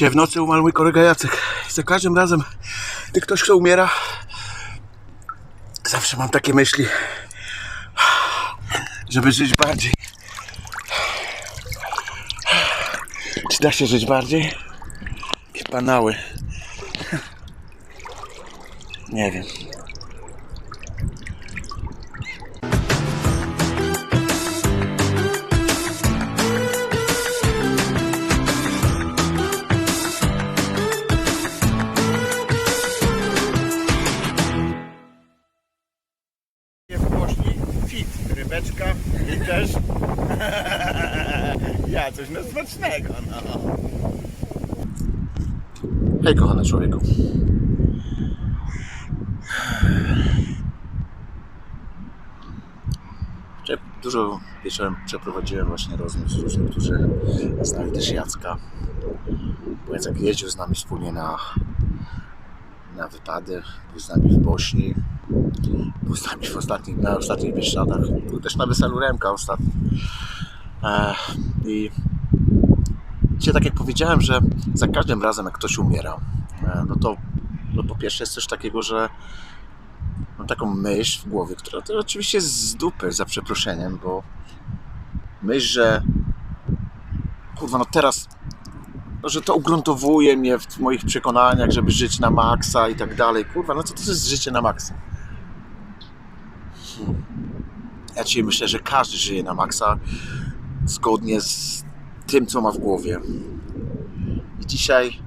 Dzisiaj w nocy umarł mój kolega Jacek. I za każdym razem, gdy ktoś kto umiera, zawsze mam takie myśli, żeby żyć bardziej. Czy da się żyć bardziej? Panały. Nie wiem. Rybeczka i też ja coś no smacznego no. Hej kochany człowieku. Dużo wieczorem przeprowadziłem właśnie rozmów z ludźmi, którzy znali też Jacka. Bo Jacek jeździł z nami wspólnie na, na wypady, był z nami w Bośni, był z nami w ostatnich, na ostatnich Bieszczadach, był też na weselu Remka ostatnio. E, I Dzisiaj tak jak powiedziałem, że za każdym razem jak ktoś umiera, e, no to no po pierwsze jest coś takiego, że mam taką myśl w głowie, która to oczywiście jest z dupy, za przeproszeniem, bo myśl, że kurwa, no teraz no, że to ugruntowuje mnie w moich przekonaniach, żeby żyć na maksa i tak dalej. Kurwa, no co to jest życie na maksa? Ja dzisiaj myślę, że każdy żyje na maksa zgodnie z tym, co ma w głowie. I dzisiaj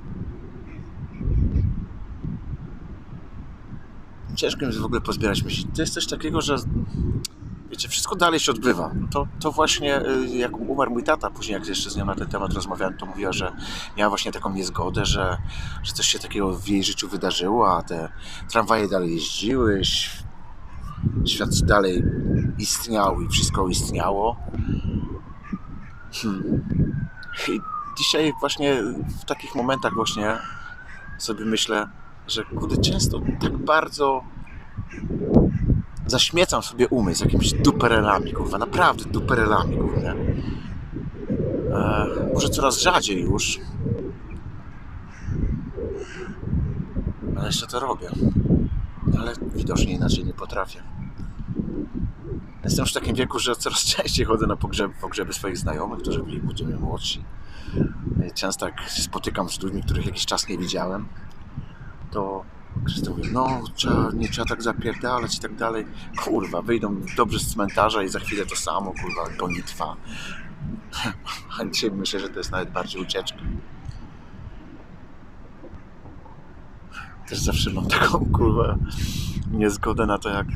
ciężko jest w ogóle pozbierać myśli. To jest coś takiego, że wiecie, wszystko dalej się odbywa. To, to właśnie y, jak umarł mój tata, później jak jeszcze z nią na ten temat rozmawiałem, to mówiła, że miała właśnie taką niezgodę, że, że coś się takiego w jej życiu wydarzyło, a te tramwaje dalej jeździły, świat dalej istniał i wszystko istniało. Hmm. I dzisiaj właśnie w takich momentach właśnie sobie myślę, że kurde, często tak bardzo zaśmiecam sobie umysł jakimiś duperelami, kurwa, naprawdę duperelami, kurwa. E, może coraz rzadziej już, ale jeszcze to robię. Ale widocznie inaczej nie potrafię. Jestem już w takim wieku, że coraz częściej chodzę na pogrzeby, pogrzeby swoich znajomych, którzy byli mnie młodsi. Często jak się spotykam z ludźmi, których jakiś czas nie widziałem, to Krzysztof mówi, no trzeba, nie trzeba tak zapierdalać i tak dalej. Kurwa, wyjdą dobrze z cmentarza i za chwilę to samo, kurwa, gonitwa. A dzisiaj myślę, że to jest nawet bardziej ucieczka. Też zawsze mam taką, kurwa, niezgodę na to, jak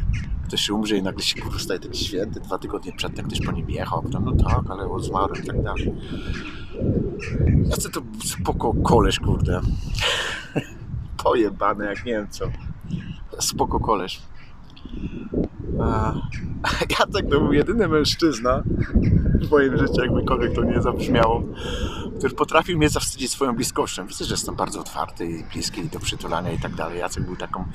ktoś umrze i nagle się kurwa staje taki święty, dwa tygodnie przedtem ktoś po nim jechał, potem, no tak, ale on zmarł i tak dalej. Ja chcę to spoko koleś, kurde. Pojebane, jak nie wiem co. Spoko koleś. Jacek to był jedyny mężczyzna w moim życiu, jakbykolwiek to nie zabrzmiało, który potrafił mnie zawstydzić swoją bliskością. Widzę, że jestem bardzo otwarty i bliski i do przytulania i tak dalej. Jacek był taką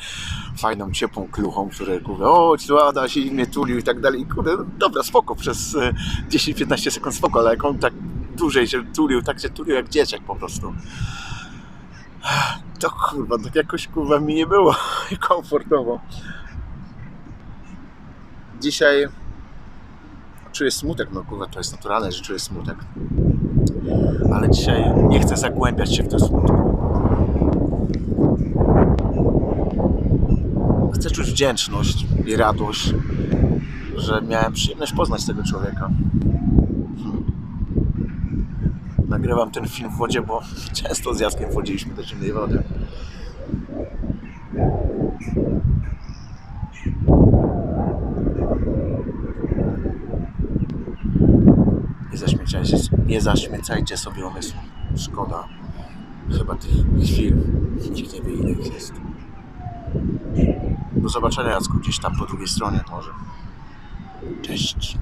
fajną, ciepłą kluchą, który kurde, o, tu Adaś i mnie tulił i tak dalej. I kurde, no, dobra, spoko, przez e, 10-15 sekund spoko, ale jak on tak dłużej się tulił, tak się tulił jak dzieciak po prostu. To kurwa, tak jakoś kurwa mi nie było komfortowo. Dzisiaj czuję smutek, no kurwa, to jest naturalne, że czuję smutek. Ale dzisiaj nie chcę zagłębiać się w ten smutek. Chcę czuć wdzięczność i radość, że miałem przyjemność poznać tego człowieka. Nagrywam ten film w wodzie, bo często z Jackiem wchodziliśmy do zimnej wody. zaśmiecajcie, nie zaśmiecajcie sobie umysłu. Szkoda. Chyba tych chwil nikt nie wie ile ich jest. Do zobaczenia Jacku gdzieś tam po drugiej stronie może. Cześć.